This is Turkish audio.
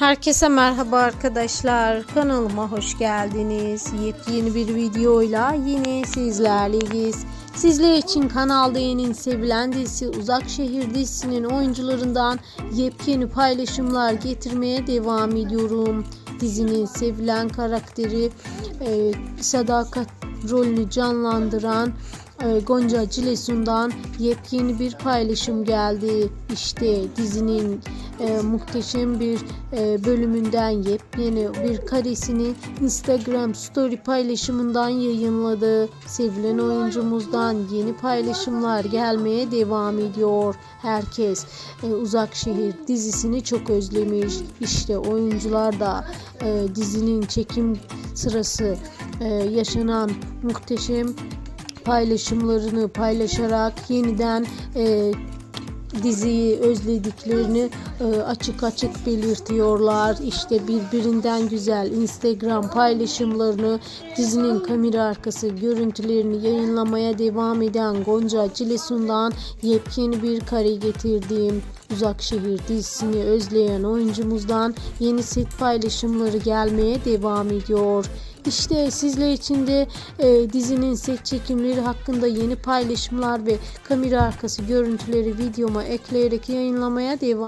Herkese merhaba arkadaşlar. Kanalıma hoş geldiniz. Yepyeni bir videoyla yine sizlerleyiz. Sizler için Kanal D'nin sevilen dizisi Uzak Şehir dizisinin oyuncularından yepyeni paylaşımlar getirmeye devam ediyorum. Dizinin sevilen karakteri e, Sadakat rolünü canlandıran Gonca Cilesun'dan yepyeni bir paylaşım geldi. İşte dizinin e, muhteşem bir e, bölümünden yepyeni bir karesini Instagram story paylaşımından yayınladı. Sevilen oyuncumuzdan yeni paylaşımlar gelmeye devam ediyor. Herkes e, Uzak Şehir dizisini çok özlemiş. İşte oyuncular da e, dizinin çekim sırası e, yaşanan muhteşem paylaşımlarını paylaşarak yeniden e, diziyi özlediklerini e, açık açık belirtiyorlar. İşte birbirinden güzel Instagram paylaşımlarını dizinin kamera arkası görüntülerini yayınlamaya devam eden Gonca Cilesun'dan yepyeni bir kare getirdim. Uzak Şehir dizisini özleyen oyuncumuzdan yeni set paylaşımları gelmeye devam ediyor. İşte sizler için de e, dizinin set çekimleri hakkında yeni paylaşımlar ve kamera arkası görüntüleri videoma ekleyerek yayınlamaya devam